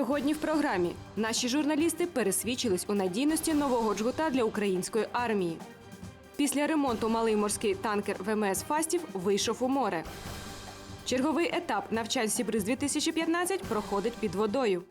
Сьогодні в програмі наші журналісти пересвідчились у надійності нового джгута для української армії. Після ремонту малий морський танкер ВМС Фастів вийшов у море. Черговий етап навчань Сібриз 2015 проходить під водою.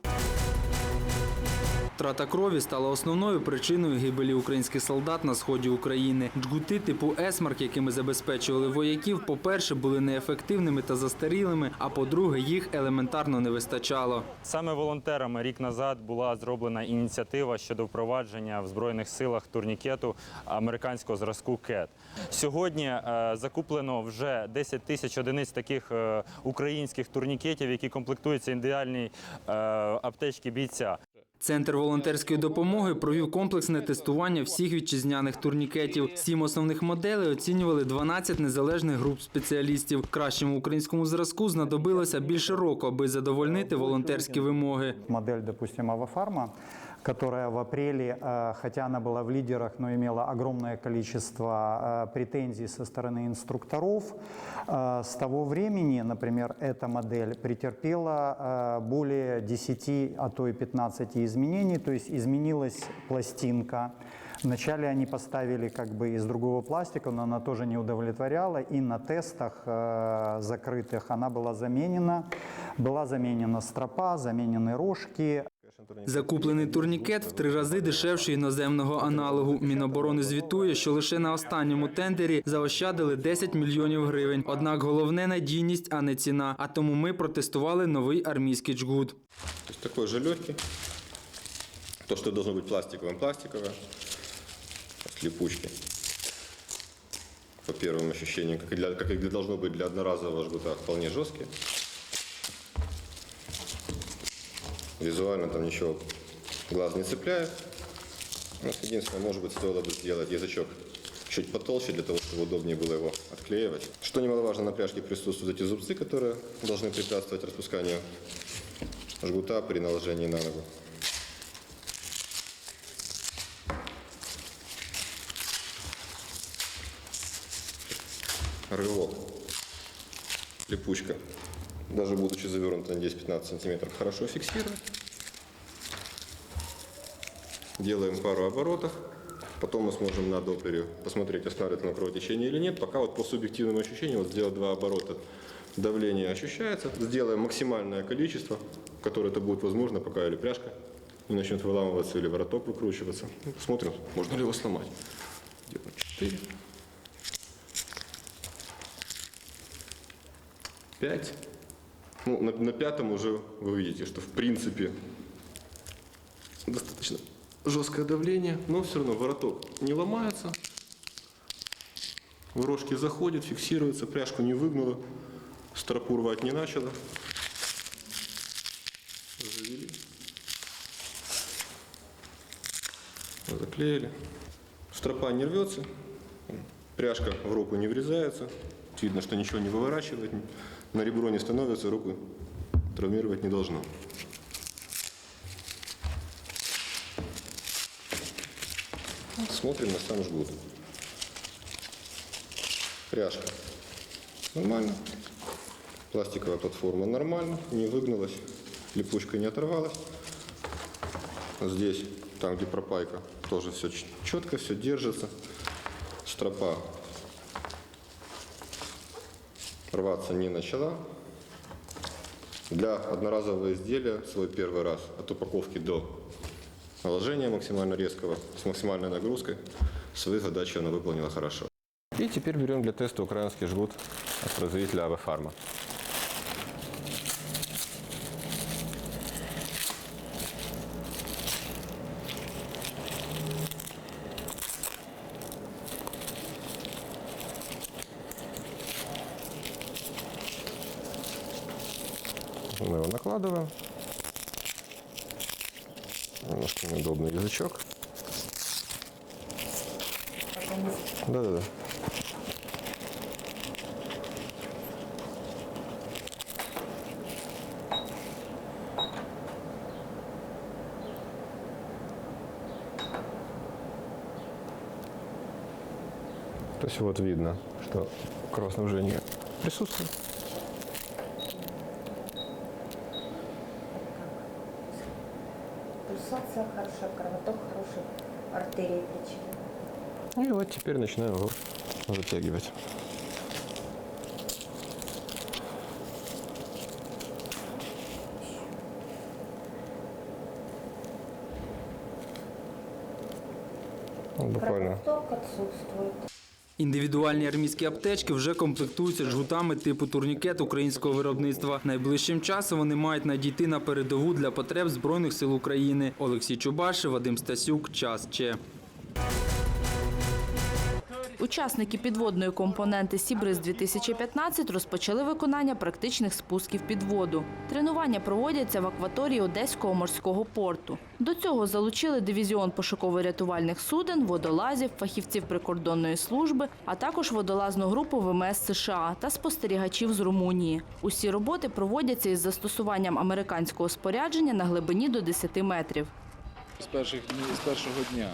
Втрата крові стала основною причиною гибелі українських солдат на сході України. Джгути типу Есмарк, якими забезпечували вояків, по-перше, були неефективними та застарілими, а по-друге, їх елементарно не вистачало. Саме волонтерами рік назад була зроблена ініціатива щодо впровадження в збройних силах турнікету американського зразку КЕТ. Сьогодні е, закуплено вже 10 тисяч одиниць таких е, українських турнікетів, які комплектуються ідеальній е, аптечки бійця. Центр волонтерської допомоги провів комплексне тестування всіх вітчизняних турнікетів. Сім основних моделей оцінювали 12 незалежних груп спеціалістів. Кращому українському зразку знадобилося більше року, аби задовольнити волонтерські вимоги. модель, допустимо, Авафарма, которая в апреле, э, хотя она была в лидерах, но имела огромное количество э, претензий со стороны инструкторов, э, с того времени, например, эта модель претерпела более 10, а то и 15 изменений, то есть изменилась пластинка. Вначале они поставили как бы из другого пластика, но она тоже не удовлетворяла, и на тестах закрытых она была заменена. Была заменена стропа, заменены рожки, Закуплений турнікет в три рази дешевший іноземного аналогу. Міноборони звітує, що лише на останньому тендері заощадили 10 мільйонів гривень. Однак головне надійність, а не ціна. А тому ми протестували новий армійський джгут. То есть такой же легкий. То, что должно быть пластиковым, пластиковое. С липучки. По первым ощущениям, как и, для, как и должно быть для одноразового жгута, вполне жесткий. Визуально там ничего глаз не цепляет. Единственное, может быть, стоило бы сделать язычок чуть потолще, для того, чтобы удобнее было его отклеивать. Что немаловажно, на пряжке присутствуют эти зубцы, которые должны препятствовать распусканию жгута при наложении на ногу. Рывок. Липучка. Даже будучи завернута на 10-15 сантиметров, хорошо фиксирует. Делаем пару оборотов. Потом мы сможем на доплере посмотреть, останавливает оно кровотечение или нет. Пока вот по субъективным ощущениям, вот сделать два оборота, давление ощущается. Сделаем максимальное количество, которое это будет возможно, пока или пряжка не начнет выламываться, или вороток выкручиваться. Ну, Посмотрим, можно ли его сломать. Делаем 4. 5. Ну, на, на пятом уже вы видите, что в принципе достаточно жесткое давление, но все равно вороток не ломается. В рожки заходит, фиксируется, пряжку не выгнула, стропу рвать не начала. Завели. Заклеили. Стропа не рвется, пряжка в руку не врезается. Видно, что ничего не выворачивает, на ребро не становится, руку травмировать не должно. Смотрим на сам жгут. Пряжка нормально. Пластиковая платформа нормально, не выгнулась, липучка не оторвалась. Здесь, там где пропайка, тоже все четко, все держится. Стропа рваться не начала. Для одноразового изделия свой первый раз от упаковки до наложения максимально резкого с максимальной нагрузкой свою задачу она выполнила хорошо. И теперь берем для теста украинский жгут от производителя Авефарма. Мы его накладываем. Немножко неудобный язычок. Да-да-да. То есть вот видно, что кровоснабжение присутствует. Пульсация хорошая, кровоток хороший, артерии печени. И вот теперь начинаем его затягивать. Ну, Буквально Кровоток отсутствует. Індивідуальні армійські аптечки вже комплектуються жгутами типу турнікет українського виробництва. Найближчим часом вони мають надійти на передову для потреб збройних сил України. Олексій Чубаш, Вадим Стасюк. Час Че. Учасники підводної компоненти Сібриз 2015 розпочали виконання практичних спусків під воду. Тренування проводяться в акваторії Одеського морського порту. До цього залучили дивізіон пошуково-рятувальних суден, водолазів, фахівців прикордонної служби, а також водолазну групу ВМС США та спостерігачів з Румунії. Усі роботи проводяться із застосуванням американського спорядження на глибині до 10 метрів. З першого дня,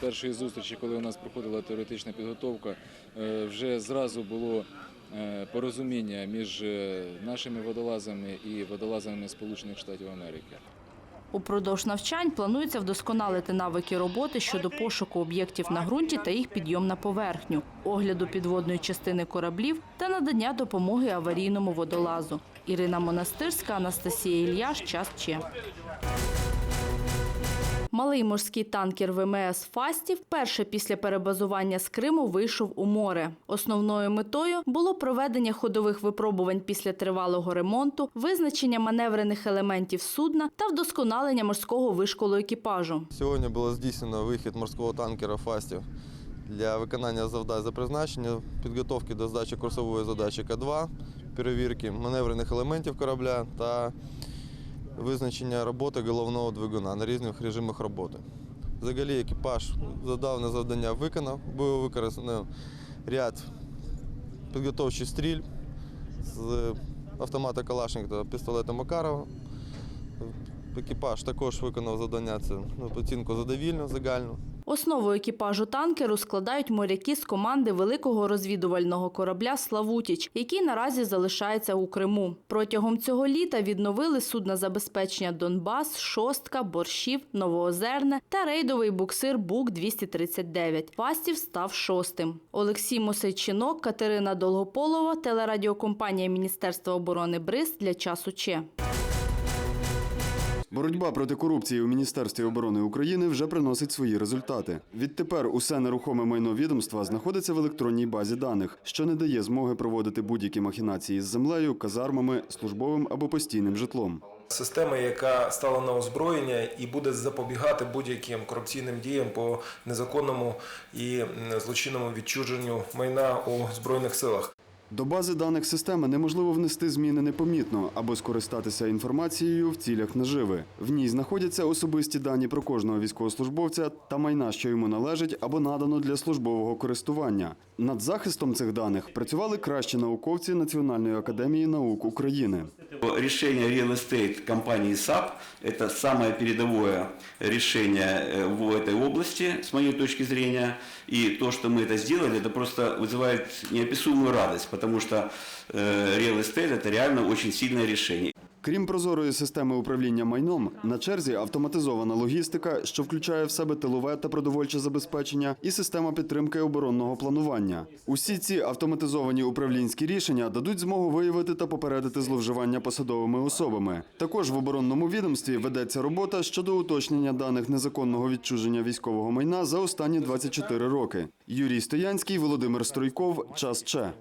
першої зустрічі, коли у нас проходила теоретична підготовка, е, вже зразу було е, порозуміння між е, нашими водолазами і водолазами Сполучених Штатів Америки. Упродовж навчань планується вдосконалити навики роботи щодо пошуку об'єктів на ґрунті та їх підйом на поверхню, огляду підводної частини кораблів та надання допомоги аварійному водолазу. Ірина Монастирська, Анастасія Ільяш. Час Че. Малий морський танкер ВМС Фасті вперше після перебазування з Криму вийшов у море. Основною метою було проведення ходових випробувань після тривалого ремонту, визначення маневрених елементів судна та вдосконалення морського вишколу екіпажу. Сьогодні було здійснено вихід морського танкера «Фастів» для виконання завдань за призначення, підготовки до здачі курсової задачі К-2, перевірки маневрених елементів корабля та визначення роботи головного двигуна на різних режимах роботи. Взагалі екіпаж задавне завдання виконав, було використано ряд підготовчих стріль з автомата Калашникова та пістолета Макарова. Екіпаж також виконав завдання це ну, оцінку задовільну загальну. Основу екіпажу танкеру складають моряки з команди великого розвідувального корабля Славутіч, який наразі залишається у Криму. Протягом цього літа відновили судна забезпечення Донбас, Шостка, Борщів, Новоозерне та рейдовий буксир Бук 239 Фастів став шостим. Олексій Мосейчинок, Катерина Долгополова, телерадіокомпанія Міністерства оборони БРИЗ для часу Че. Боротьба проти корупції у Міністерстві оборони України вже приносить свої результати. Відтепер усе нерухоме майно відомства знаходиться в електронній базі даних, що не дає змоги проводити будь-які махінації з землею, казармами, службовим або постійним житлом. Система, яка стала на озброєння і буде запобігати будь-яким корупційним діям по незаконному і злочинному відчуженню майна у збройних силах. До бази даних системи неможливо внести зміни непомітно або скористатися інформацією в цілях наживи. В ній знаходяться особисті дані про кожного військовослужбовця та майна, що йому належить або надано для службового користування. Над захистом цих даних працювали кращі науковці Національної академії наук України. Решение Real Estate компании SAP – это самое передовое решение э, в этой области, с моей точки зрения. И то, что мы это сделали, это просто вызывает неописуемую радость, потому что э, Real Estate – это реально очень сильное решение. Крім прозорої системи управління майном, на черзі автоматизована логістика, що включає в себе тилове та продовольче забезпечення, і система підтримки оборонного планування. Усі ці автоматизовані управлінські рішення дадуть змогу виявити та попередити зловживання посадовими особами. Також в оборонному відомстві ведеться робота щодо уточнення даних незаконного відчуження військового майна за останні 24 роки. Юрій Стоянський, Володимир Стройков. Час Че.